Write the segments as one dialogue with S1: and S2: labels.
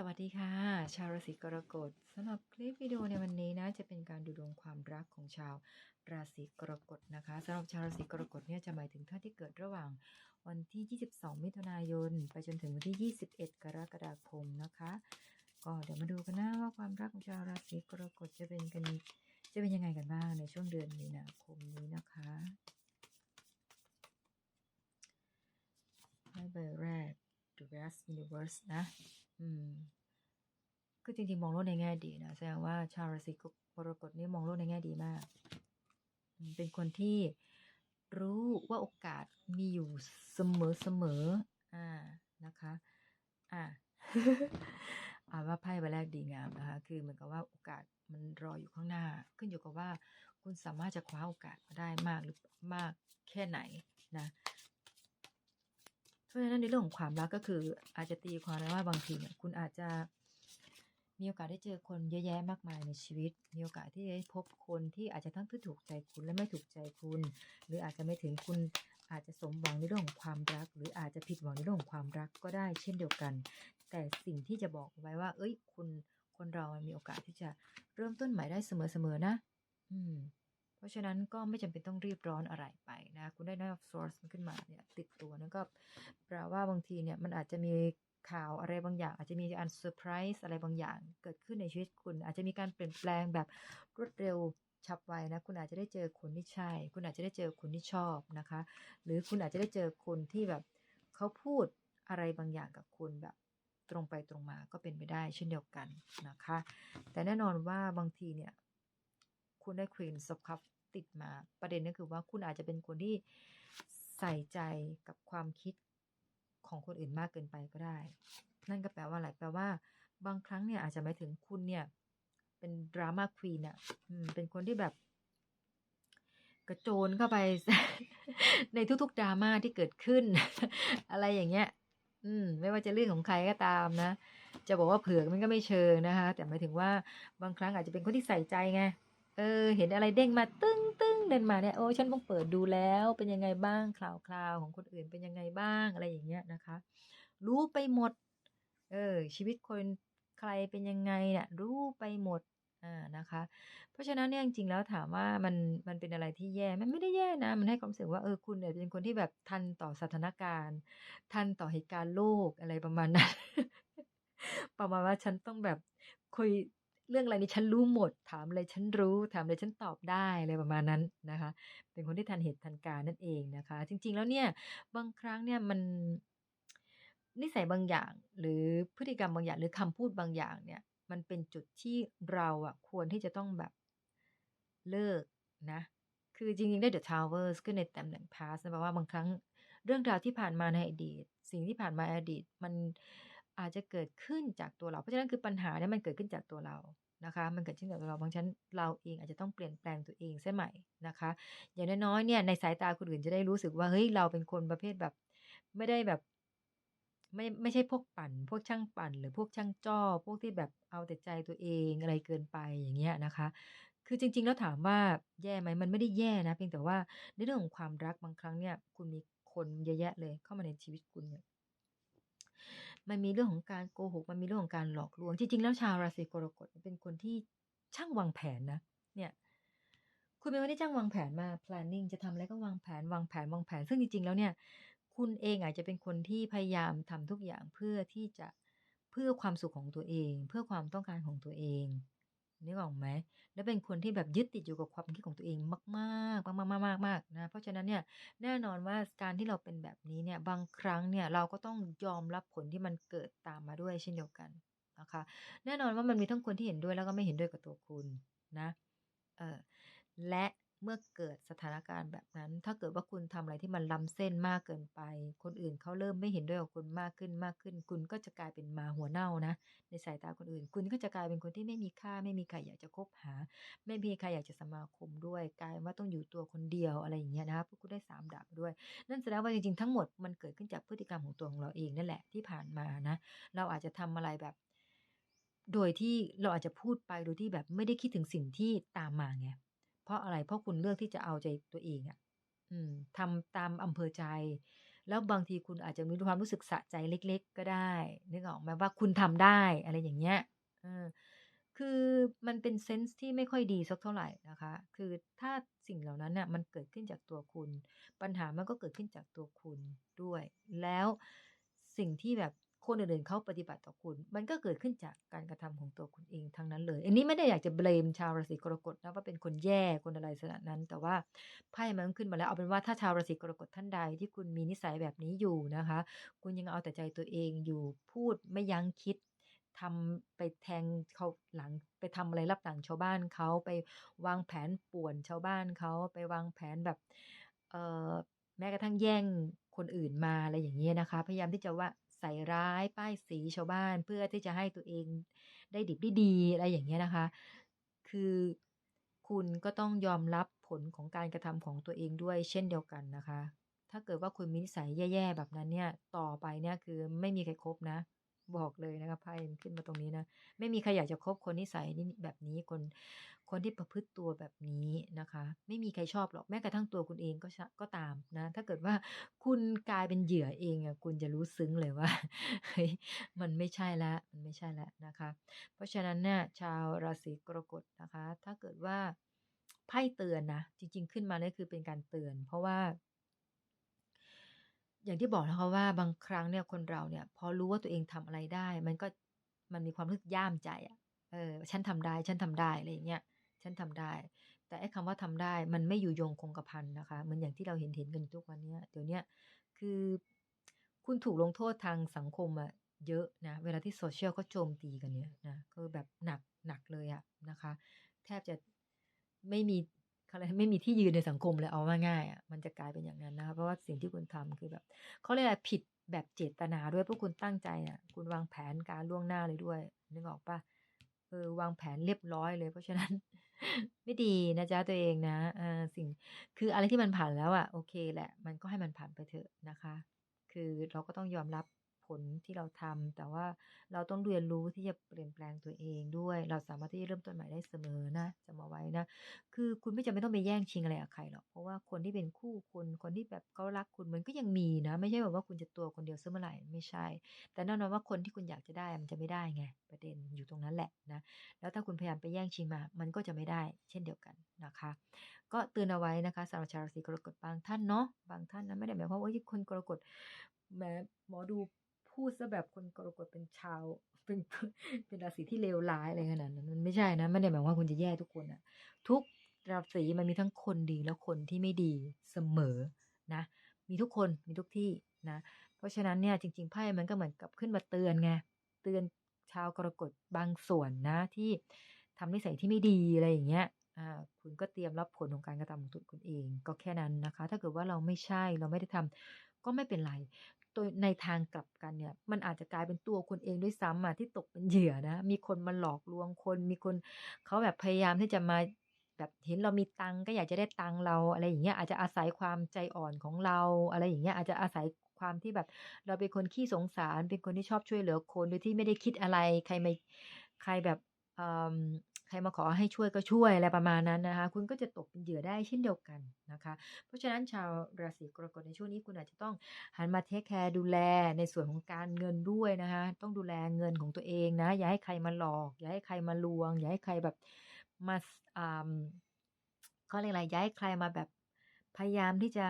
S1: สวัสดีค่ะ ชาวราศีกรกฎสำหรับคลิปวิดีโอในวันนี้นะจะเป็นการดูดวงความรักของชาวราศีกรกฎนะคะสำหรับชาวราศีกรกฎเนี่ยจะหมายถึงท่านที่เกิดระหว่างวันที่ 22 มิถุนายน ไปจนถึงวันที่ 21 กรกฎาคมนะคะ ก็เดี๋ยวมาดูกันนะว่าความรักของชาวราศีกรกฎจะเป็นกันจะเป็นยังไงกันบ้างในช่วงเดือนมีนาคมนี้นะคะไพ่ใบแรก The Rest Universe นะ อืมคือจริงๆ มองโลกในแง่ดีนะ แสดงว่าชาวราศีกรกฎนี่มองโลกในแง่ดีมาก เป็นคนที่รู้ว่าโอกาสมีอยู่เสมอเสมอ อ่า นะคะ อ่าอ่าว่าไพ่ใบแรกดีงามนะคะ คือเหมือนกับว่าโอกาสมันรออยู่ข้างหน้า ขึ้นอยู่กับว่า คุณสามารถจะคว้าโอกาสมาได้มากหรือมากแค่ไหนนะ เพราะฉะนั้นในเรื่องของความรักก็คืออาจจะตีความได้ว่าบางทีเนี่ยคุณอาจจะมีโอกาสได้เจอคนเยอะแยะมากมายในชีวิต มีโอกาสที่จะได้พบคนที่อาจจะทั้งที่ถูกใจคุณและไม่ถูกใจคุณ หรืออาจจะไม่ถึงคุณอาจจะสมหวังในเรื่องของความรัก หรืออาจจะผิดหวังในเรื่องของความรักก็ได้เช่นเดียวกัน แต่สิ่งที่จะบอกไว้ว่า เอ้ย คุณคนเรามันมีโอกาสที่จะเริ่มต้นใหม่ได้เสมอๆนะ อืม เพราะฉะนั้นก็ไม่จำเป็นต้องรีบร้อนอะไรไปนะ คุณได้ Knight of Swords ขึ้นมาเนี่ยติดตัวนั่นก็แปลว่าบางทีเนี่ยมันอาจจะมีข่าวอะไรบางอย่าง อาจจะมีอันเซอร์ไพรส์อะไรบางอย่างเกิดขึ้นในชีวิตคุณ อาจจะมีการเปลี่ยนแปลงแบบรวดเร็วฉับไวนะ คุณอาจจะได้เจอคนที่ใช่ คุณอาจจะได้เจอคนที่ชอบนะคะ หรือคุณอาจจะได้เจอคนที่แบบเขาพูดอะไรบางอย่างกับคุณแบบตรงไปตรงมาก็เป็นไปได้เช่นเดียวกันนะคะ แต่แน่นอนว่าบางทีเนี่ย คุณได้ Queen of Cup ติดมา ประเด็นก็คือว่าคุณอาจจะเป็นคนที่ใส่ใจกับความคิดของคนอื่นมากเกินไปก็ได้ นั่นก็แปลว่าอะไร แปลว่า บางครั้งเนี่ยอาจจะหมายถึงคุณเนี่ย เป็นดราม่าควีนอะเป็นคนที่แบบ กระโจนเข้าไป ในทุกๆดราม่าที่เกิดขึ้น อะไรอย่างเงี้ย อืม ไม่ว่าจะเรื่องของใครก็ตามนะ จะบอกว่าเผือกมันก็ไม่เชิงนะคะ แต่หมายถึงว่าบางครั้งอาจจะเป็นคนที่ใส่ใจไง เออ เห็นอะไรเด้งมาตึ้งตึ้งเดินมาเนี่ยโอ้ฉันต้องเปิดดูแล้วเป็นยังไงบ้างข่าวคราวของคนอื่นเป็นยังไงบ้างอะไรอย่างเงี้ยนะคะ รู้ไปหมด เออ ชีวิตคนใครเป็นยังไงเนี่ยรู้ไปหมดอ่านะคะ เพราะฉะนั้นเนี่ยจริงๆแล้วถามว่ามันมันเป็นอะไรที่แย่มันไม่ได้แย่นะ มันให้ความรู้สึกว่าเออคุณเนี่ยเป็นคนที่แบบทันต่อสถานการณ์ ทันต่อเหตุการณ์โลกอะไรประมาณนั้นประมาณว่าฉันต้องแบบคุย เรื่องอะไรนี่ฉันรู้หมด ถามอะไรฉันรู้ ถามอะไรฉันตอบได้อะไรประมาณนั้นนะคะ เป็นคนที่ทันเหตุทันการนั่นเองนะคะ จริง ๆ แล้วเนี่ยบางครั้งเนี่ยมันนิสัยบางอย่าง หรือพฤติกรรมบางอย่าง หรือคำพูดบางอย่างเนี่ย มันเป็นจุดที่เราอะควรที่จะต้องแบบเลิกนะ คือจริงๆได้ The Towers ขึ้นในตำแหน่ง past แปลว่าบางครั้งเรื่องราวที่ผ่านมาในอดีต สิ่งที่ผ่านมาอดีต มัน อาจจะเกิดขึ้นจากตัวเรา เพราะฉะนั้นคือปัญหาเนี่ยมันเกิดขึ้นจากตัวเรานะคะ มันเกิดขึ้นจากตัวเราบางชั้นเราเองอาจจะต้องเปลี่ยนแปลงตัวเองเสียใหม่นะคะ อย่างน้อยๆเนี่ยในสายตาคนอื่นจะได้รู้สึกว่าเฮ้ยเราเป็นคนประเภทแบบ ไม่ได้แบบ ไม่ไม่ใช่พวกปั่น พวกช่างปั่น หรือพวกช่างจ้อ พวกที่แบบเอาแต่ใจตัวเองอะไรเกินไปอย่างเงี้ยนะคะ คือจริง ๆ แล้วถามว่าแย่ไหมมันไม่ได้แย่นะเพียงแต่ว่าในเรื่องของความรักบางครั้งเนี่ย คุณมีคนเยอะแยะเลยเข้ามาในชีวิตคุณเนี่ย มันมีเรื่องของการโกหก มันมีเรื่องของการหลอกลวง จริงๆ แล้วชาวราศีกรกฎเป็นคนที่ช่างวางแผนนะ เนี่ย คุณเป็นคนที่ช่างวางแผนมา planning จะทำอะไรก็วางแผน วางแผน วางแผน ซึ่งจริงๆ แล้วเนี่ย คุณเองอาจจะเป็นคนที่พยายามทำทุกอย่างเพื่อที่จะเพื่อความสุขของตัวเอง เพื่อความต้องการของตัวเอง นึกออกไหม แล้วเป็นคนที่แบบยึดติดอยู่กับความคิดของตัวเองมากๆมากๆๆๆๆนะ เพราะฉะนั้นเนี่ยแน่นอนว่าการที่เราเป็นแบบนี้เนี่ยบางครั้งเนี่ยเราก็ต้องยอมรับผลที่มันเกิดตามมาด้วยเช่นเดียวกันนะคะแน่นอนว่ามันมีทั้งคนที่เห็นด้วยแล้วก็ไม่เห็นด้วยกับตัวคุณนะเออและ เมื่อเกิดสถานการณ์แบบนั้น ถ้าเกิดว่าคุณทำอะไรที่มันล้ำเส้นมากเกินไป คนอื่นเขาเริ่มไม่เห็นด้วยกับคุณมากขึ้นมากขึ้น คุณก็จะกลายเป็นมาหัวเน่านะ ในสายตาคนอื่น คุณก็จะกลายเป็นคนที่ไม่มีค่า ไม่มีใครอยากจะคบหา ไม่มีใครอยากจะสมาคมด้วย กลายว่าต้องอยู่ตัวคนเดียวอะไรอย่างเงี้ยนะคะเพราะคุณได้3ดาบด้วย นั่นแสดงว่าจริงๆทั้งหมดมันเกิดขึ้นจากพฤติกรรมของตัวของเราเองนั่นแหละที่ผ่านมานะ เราอาจจะทำอะไรแบบโดยที่เราอาจจะพูดไปโดยที่แบบไม่ได้คิดถึงสิ่งที่ตามมาไง เพราะอะไรเพราะคุณเลือกที่จะเอาใจตัวเองอะอืมทำตามอำเภอใจ แล้วบางทีคุณอาจจะมีความรู้สึกสะใจเล็ก ๆ ก็ได้นึกออกไหมว่าคุณทำได้อะไรอย่างเงี้ยออคือมันเป็นเซนส์ที่ไม่ค่อยดีสักเท่าไหร่นะคะ คือถ้าสิ่งเหล่านั้นน่ะมันเกิดขึ้นจากตัวคุณ ปัญหามันก็เกิดขึ้นจากตัวคุณด้วย แล้วสิ่งที่แบบ คนอื่นๆเขาปฏิบัติต่อคุณ มันก็เกิดขึ้นจากการกระทำของตัวคุณเองทั้งนั้นเลย อันนี้ไม่ได้อยากจะ blame ชาวราศีกรกฎนะว่าเป็นคนแย่คนอะไรลักษณะนั้น แต่ว่าไพ่มันขึ้นมาแล้วเอาเป็นว่าถ้าชาวราศีกรกฎท่านใดที่คุณมีนิสัยแบบนี้อยู่นะคะ คุณยังเอาแต่ใจตัวเองอยู่พูดไม่ยั้งคิดทำไปแทงเขาหลังไปทำอะไรลับหลังชาวบ้านเขาไปวางแผนป่วนชาวบ้านเขาไปวางแผนแบบเอ่อแม้กระทั่งแย่งคนอื่นมาอะไรอย่างเงี้ยนะคะ พยายามที่จะว่า ใส่ร้ายป้ายสีชาวบ้านเพื่อที่จะให้ตัวเองได้ดิบได้ดีอะไรอย่างเงี้ยนะคะ คือคุณก็ต้องยอมรับผลของการกระทำของตัวเองด้วยเช่นเดียวกันนะคะ ถ้าเกิดว่าคุณมีนิสัยแย่ๆแบบนั้นเนี่ย ต่อไปเนี่ยคือไม่มีใครครบนะ บอกเลยนะคะไพ่มันขึ้นมาตรงนี้นะ ไม่มีใครอยากจะคบคนนิสัยนี้แบบนี้คนคนที่ประพฤติตัวแบบนี้นะคะ ไม่มีใครชอบหรอกแม้กระทั่งตัวคุณเองก็ก็ตามนะ ถ้าเกิดว่าคุณกลายเป็นเหยื่อเองอะคุณจะรู้ซึ้งเลยว่าเฮ้ยมันไม่ใช่แล้วมันไม่ใช่แล้วนะคะ เพราะฉะนั้นเนี่ยชาวราศีกรกฎนะคะ ถ้าเกิดว่าไพ่เตือนนะจริง ๆ ขึ้นมาเนี่ยคือเป็นการเตือน เพราะว่า อย่างที่บอกนะคะว่าบางครั้งเนี่ยคนเราเนี่ย พอรู้ว่าตัวเองทำอะไรได้ มันก็มันมีความรู้สึกย่ามใจอะเออฉันทำได้ ฉันทำได้อะไรอย่างเงี้ยฉันทำได้ แต่ไอ้คำว่าทำได้มันไม่อยู่ยงคงกระพันนะคะเหมือนอย่างที่เราเห็นๆกันทุกวันเนี้ยเดี๋ยวนี้คือคุณถูกลงโทษทางสังคมอะเยอะนะ เวลาที่ social เขาโจมตีกันเนี่ยนะคือแบบหนักหนักเลยอะนะคะ แทบจะไม่มี เขาเรียไม่มีที่ยืนในสังคมเลยเอาว่าง่ายๆอะมันจะกลายเป็นอย่างนั้นนะคะเพราะว่าสิ่งที่คุณทำคือแบบเขาเรียกอะไรผิดแบบเจตนาด้วยพราะคุณตั้งใจอะ คุณวางแผนการล่วงหน้าเลยด้วย นึกออกปล่า?เออวางแผนเรียบร้อยเลย เพราะฉะนั้น ไม่ดีนะจ๊ะตัวเองนะเออสิ่งคืออะไรที่มันผ่านแล้วอะโอเคแหละ มันก็ให้มันผ่านไปเถอะนะคะ คือเราก็ต้องยอมรับ ผลที่เราทำแต่ว่าเราต้องเรียนรู้ที่จะเปลี่ยนแปลงตัวเองด้วย เราสามารถที่จะเริ่มต้นใหม่ได้เสมอนะจำเอาไว้นะ คือคุณไม่จำเป็นต้องไปแย่งชิงอะไรกับใครหรอกเพราะว่าคนที่เป็นคู่คุณคนที่แบบเขารักคุณมันก็ยังมีนะ ไม่ใช่แบบว่าคุณจะตัวคนเดียวเสมอไหร่ไม่ใช่ แต่แน่นอนว่าคนที่คุณอยากจะได้มันจะไม่ได้ไงประเด็นอยู่ตรงนั้นแหละนะแล้วถ้าคุณพยายามไปแย่งชิงมา มันก็จะไม่ได้เช่นเดียวกันนะคะ ก็เตือนเอาไว้นะคะสำหรับชาวราศีกรกฎบางท่านเนาะบางท่านนะไม่ได้หมายความว่าเฮ้ยคนกรกฎแหมหมอดู พูดเสียแบบคนกรกฎเป็นชาว เป็นเป็นราศีที่เลวร้ายอะไรขนาดนั้น มันไม่ใช่นะไม่ได้หมายว่าคุณจะแย่ทุกคนอะทุกราศีมันมีทั้งคนดีและคนที่ไม่ดีเสมอนะ มีทุกคนมีทุกที่นะ เพราะฉะนั้นเนี่ยจริงๆไพ่มันก็เหมือนกับขึ้นมาเตือนไงเตือนชาวกรกฎบางส่วนนะที่ทำนิสัยที่ไม่ดีอะไรอย่างเงี้ยคุณก็เตรียมรับผลของการกระทำของตัวคุณเอง ก็แค่นั้นนะคะ ถ้าเกิดว่าเราไม่ใช่เราไม่ได้ทำก็ไม่เป็นไร โดยในทางกลับกันเนี่ย มันอาจจะกลายเป็นตัวคุณเองด้วยซ้ำอะที่ตกเป็นเหยื่อนะ มีคนมาหลอกลวงคน มีคนเขาแบบพยายามที่จะมาแบบเห็นเรามีตังก็อยากจะได้ตังเราอะไรอย่างเงี้ยอาจจะอาศัยความใจอ่อนของเรา อะไรอย่างเงี้ยอาจจะอาศัยความที่แบบ เราเป็นคนขี้สงสาร เป็นคนที่ชอบช่วยเหลือคนโดยที่ไม่ได้คิดอะไร ใครมาใครแบบ ใครมาขอให้ช่วยก็ช่วยอะไรประมาณนั้นนะคะ คุณก็จะตกเป็นเหยื่อได้เช่นเดียวกันนะคะ เพราะฉะนั้นชาวราศีกรกฎในช่วงนี้คุณอาจจะต้องหันมาเทกแคร์ดูแลในส่วนของการเงินด้วยนะคะ ต้องดูแลเงินของตัวเองนะ อย่าให้ใครมาหลอก อย่าให้ใครมาลวง อย่าให้ใครแบบมาอ่าเขาเรียกอะไรอย่าให้ใครมาแบบพยายามที่จะ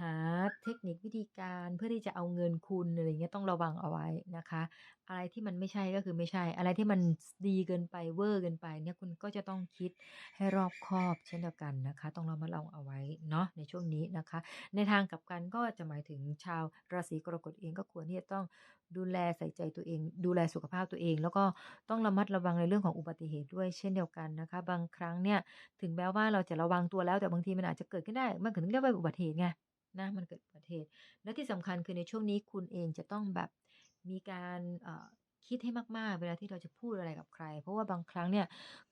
S1: หาเทคนิควิธีการเพื่อที่จะเอาเงินคุณอะไรเงี้ยต้องระวังเอาไว้นะคะ อะไรที่มันไม่ใช่ก็คือไม่ใช่ อะไรที่มันดีเกินไปเวอร์เกินไปเนี่ยคุณก็จะต้องคิดให้รอบคอบเช่นเดียวกันนะคะ ต้องระมัดระวังเอาไว้เนาะในช่วงนี้นะคะ ในทางกลับกันก็จะหมายถึงชาวราศีกรกฎเองก็ควรที่จะต้องดูแลใส่ใจตัวเอง ดูแลสุขภาพตัวเอง แล้วก็ต้องระมัดระวังในเรื่องของอุบัติเหตุด้วยเช่นเดียวกันนะคะ บางครั้งเนี่ยถึงแม้ว่าเราจะระวังตัวแล้วแต่บางทีมันอาจจะเกิดขึ้นได้มันถึงเรียกว่าอุบัติเหตุไง นะมันเกิดอุบัติเหตุและที่สำคัญคือในช่วงนี้คุณเองจะต้องแบบมีการคิดให้มาก ๆ เวลาที่เราจะพูดอะไรกับใคร เพราะว่าบางครั้งเนี่ย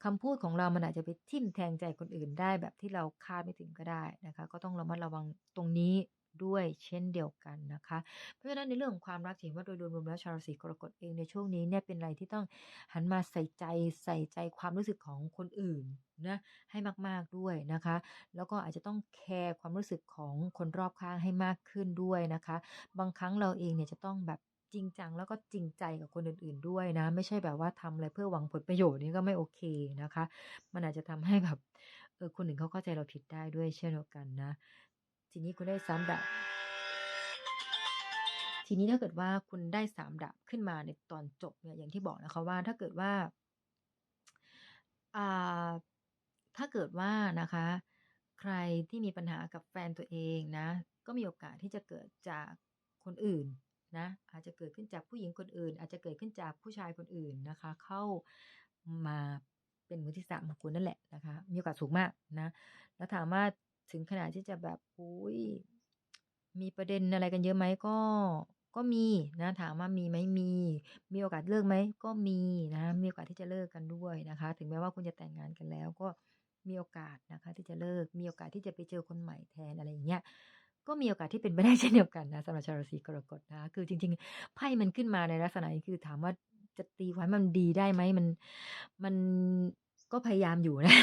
S1: คำพูดของเรามันอาจจะไปทิ่มแทงใจคนอื่นได้แบบที่เราคาดไม่ถึงก็ได้นะคะ ก็ต้องระมัดระวังตรงนี้ ด้วยเช่นเดียวกันนะคะ เพราะฉะนั้นในเรื่องของความรักจะเห็นว่าโดยรวมๆแล้วชาวราศีกรกฎเองในช่วงนี้เนี่ยเป็นอะไรที่ต้องหันมาใส่ใจใส่ใจความรู้สึกของคนอื่นนะให้มากๆด้วยนะคะ แล้วก็อาจจะต้องแคร์ความรู้สึกของคนรอบข้างให้มากขึ้นด้วยนะคะ บางครั้งเราเองเนี่ยจะต้องแบบจริงจังแล้วก็จริงใจกับคนอื่นๆด้วยนะ ไม่ใช่แบบว่าทำอะไรเพื่อหวังผลประโยชน์นี่ก็ไม่โอเคนะคะ มันอาจจะทำให้แบบเออคนอื่นเขาเข้าใจเราผิดได้ด้วยเช่นเดียวกันนะ ทีนี้คุณได้สามดาบ ทีนี้ถ้าเกิดว่าคุณได้สามดาบขึ้นมาในตอนจบเนี่ยอย่างที่บอกนะคะว่าถ้าเกิดว่าอ่าถ้าเกิดว่านะคะ ใครที่มีปัญหากับแฟนตัวเองนะ ก็มีโอกาสที่จะเกิดจากคนอื่นนะอาจจะเกิดขึ้นจากผู้หญิงคนอื่น อาจจะเกิดขึ้นจากผู้ชายคนอื่นนะคะ เข้ามาเป็นมือที่สามของคุณนั่นแหละนะคะ มีโอกาสสูงมากนะ แล้วถามว่า ถึงขนาดที่จะแบบอุ้ยมีประเด็นอะไรกันเยอะไหมก็ก็มีนะ ถามว่ามีไหมมี มีโอกาสเลิกไหมก็มีนะ มีโอกาสที่จะเลิกกันด้วยนะคะ ถึงแม้ว่าคุณจะแต่งงานกันแล้ว ก็มีโอกาสนะคะ ที่จะเลิก มีโอกาสที่จะไปเจอคนใหม่แทนอะไรอย่างเงี้ยก็มีโอกาสที่เป็นไปได้เช่นเดียวกันนะสำหรับชาวราศีกรกฎนะคือจริง ๆไพ่มันขึ้นมาในลักษณะนี้คือถามว่าจะตีความมันดีได้ไหมมัน มันก็พยายามอยู่นะ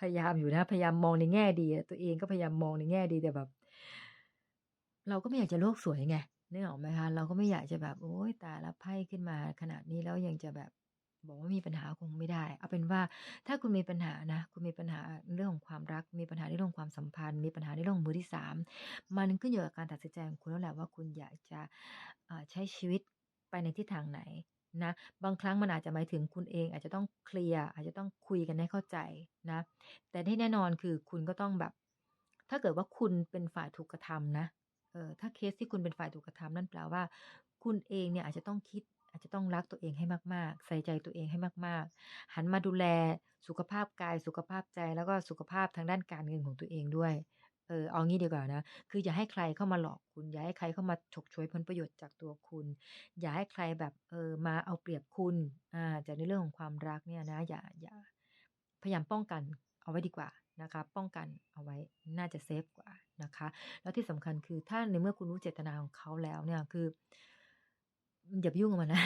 S1: พยายามอยู่นะ พยายามมองในแง่ดีตัวเองก็พยายามมองในแง่ดีแต่แบบ เราก็ไม่อยากจะโลกสวยไงนึกออกไหมคะเราก็ไม่อยากจะแบบ โอ๊ยตาล้วไพ่ขึ้นมาขนาดนี้แล้วยังจะแบบบอกว่ามีปัญหาคงไม่ได้ เอาเป็นว่าถ้าคุณมีปัญหานะ คุณมีปัญหาเรื่องของความรัก มีปัญหาในเรื่องความสัมพันธ์ มีปัญหาในเรื่องมือที่สามมันขึ้นอยู่กับการตัดสินใจของคุณแล้วแหละว่าคุณอยากจะใช้ชีวิตไปในทิศทางไหน นะบางครั้งมันอาจจะหมายถึงคุณเอง อาจจะต้องเคลียร์อาจจะต้องคุยกันให้เข้าใจนะ แต่ที่แน่นอนคือคุณก็ต้องแบบ ถ้าเกิดว่าคุณเป็นฝ่ายถูกกระทำนะเออถ้าเคสที่คุณเป็นฝ่ายถูกกระทำนั่นแปลว่า คุณเองเนี่ยอาจจะต้องคิด อาจจะต้องรักตัวเองให้มาก ๆ ใส่ใจตัวเองให้มาก ๆ หันมาดูแลสุขภาพกายสุขภาพใจแล้วก็สุขภาพทางด้านการเงินของตัวเองด้วย เออ เอางี้ดีกว่านะ คืออย่าให้ใครเข้ามาหลอกคุณ อย่าให้ใครเข้ามาฉกฉวยผลประโยชน์จากตัวคุณ อย่าให้ใครแบบ เออ มาเอาเปรียบคุณ อ่า จากในเรื่องของความรักเนี่ยนะ อย่า อย่า พยายามป้องกันเอาไว้ดีกว่านะคะ ป้องกันเอาไว้น่าจะเซฟกว่านะคะ แล้วที่สำคัญคือถ้าในเมื่อคุณรู้เจตนาของเขาแล้วเนี่ยคือ อย่าไปยุ่งกับมันนะ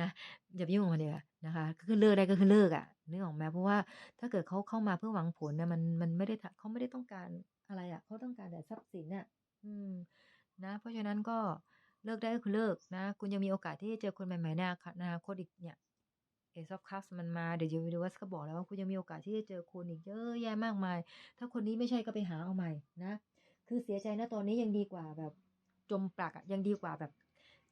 S1: นะ อย่าไปยุ่งกับมันเลยนะคะ ก็คือเลิกได้ก็คือเลิกอะนึกออกไหมเพราะว่าถ้าเกิดเขาเข้ามาเพื่อหวังผลเนี่ยมันมันไม่ได้ทะเขาไม่ได้ต้องการ อะไรอะเขาต้องการแต่ทรัพย์สินอะอืม นะ เพราะฉะนั้นก็เลิกได้ก็คือเลิกนะ คุณยังมีโอกาสที่จะเจอคนใหม่ๆในอนาคตอีกเนี่ย Ace of Cups มันมา The Universe ก็บอกแล้วว่าคุณยังมีโอกาสที่จะเจอคนอีกเยอะแยะมากมาย ถ้าคนนี้ไม่ใช่ก็ไปหาเอาใหม่นะ คือเสียใจนะตอนนี้ยังดีกว่าแบบจมปลักอะยังดีกว่าแบบ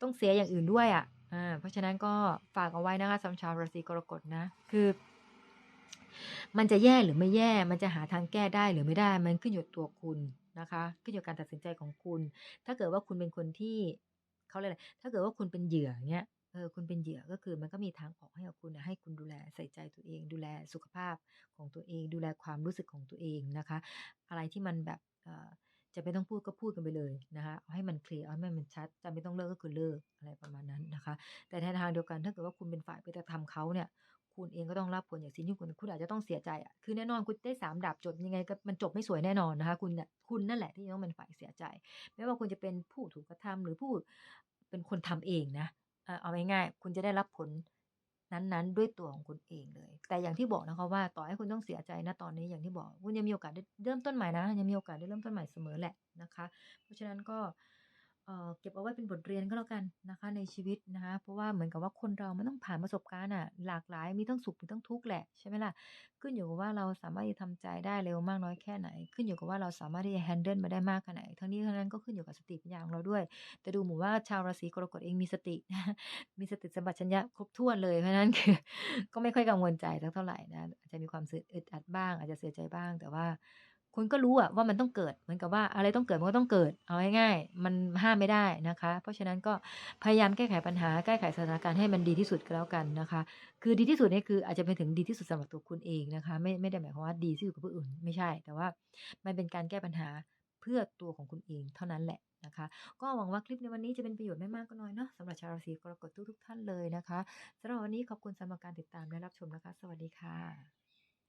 S1: ต้องเสียอย่างอื่นด้วยอะอ่าเพราะฉะนั้นก็ฝากเอาไว้นะคะสำหรับชาวราศีกรกฎนะ คือ มันจะแย่หรือไม่แย่ มันจะหาทางแก้ได้หรือไม่ได้ มันขึ้นอยู่ตัวคุณนะคะขึ้นอยู่กับการตัดสินใจของคุณ ถ้าเกิดว่าคุณเป็นคนที่เขาเรียกอะไรถ้าเกิดว่าคุณเป็นเหยื่อเงี้ยเออคุณเป็นเหยื่อก็คือมันก็มีทางออกให้กับคุณนะให้คุณดูแลใส่ใจตัวเอง ดูแลสุขภาพของตัวเอง ดูแลความรู้สึกของตัวเองนะคะ อะไรที่มันแบบจะไม่ต้องพูดก็พูดกันไปเลยนะคะเอาให้มันเคลียร์เอาให้มันชัดจะไม่ต้องเลิกก็คือเลิกอะไรประมาณนั้นนะคะ แต่ในทางเดียวกันถ้าเกิดว่าคุณเป็นฝ่ายไปกระทำเขาเนี่ย คุณเองก็ต้องรับผลอย่างสิ่งที่คุณคุณอาจจะต้องเสียใจอะคือแน่นอนคุณได้สามดาบจบยังไงก็มันจบไม่สวยแน่นอนนะคะ คุณเนี่ยคุณนั่นแหละที่ต้องเป็นฝ่ายเสียใจ ไม่ว่าคุณจะเป็นผู้ถูกกระทำหรือผู้เป็นคนทำเองนะอ่าเอาง่ายๆคุณจะได้รับผลนั้นๆ ด้วยตัวของคุณเองเลย แต่อย่างที่บอกนะคะว่าต่อให้คุณต้องเสียใจนะตอนนี้อย่างที่บอก คุณยังมีโอกาสได้เริ่มต้นใหม่นะยังมีโอกาสได้เริ่มต้นใหม่เสมอแหละนะคะ เพราะฉะนั้นก็ เก็บเอาไว้เป็นบทเรียนก็แล้วกันนะคะ ในชีวิตนะคะ เพราะว่าเหมือนกับว่าคนเรามันต้องผ่านประสบการณ์อะหลากหลายมีทั้งสุขมีทั้งทุกข์แหละใช่ไหมล่ะขึ้นอยู่กับว่าเราสามารถที่จะทำใจได้เร็วมากน้อยแค่ไหน ขึ้นอยู่กับว่าเราสามารถที่จะ handle มาได้มากแค่ไหนทั้งนี้ทั้งนั้นก็ขึ้นอยู่กับสติปัญญาของเราด้วย แต่ดูเหมือนว่าชาวราศีกรกฎเองมีสติมีสติสัมปชัญญะครบถ้วนเลยเพราะนั้นคือ ก็ไม่ค่อยกังวลใจสักเท่าไหร่นะอาจจะมีความสึอึดอัดบ้าง อาจจะเสียใจบ้างแต่ว่า คุณก็รู้อะว่ามันต้องเกิดเหมือนกับว่าอะไรต้องเกิดมันก็ต้องเกิด เอาง่ายๆมันห้ามไม่ได้นะคะ เพราะฉะนั้นก็พยายามแก้ไขปัญหาแก้ไขสถานการณ์ให้มันดีที่สุดก็แล้วกันนะคะ คือดีที่สุดนี่คืออาจจะเป็นถึงดีที่สุดสำหรับตัวคุณเองนะคะ ไม่ไม่ได้หมายความว่าดีที่สุดกับผู้อื่นไม่ใช่ แต่ว่ามันเป็นการแก้ปัญหาเพื่อตัวของคุณเองเท่านั้นแหละนะคะ ก็หวังว่าคลิปในวันนี้จะเป็นประโยชน์ไม่มากก็น้อยเนาะสำหรับชาวราศีกรกฎทุกๆท่านเลยนะคะสำหรับวันนี้ขอบคุณสำหรับการติดตามและรับชมนะคะ สวัสดีค่ะ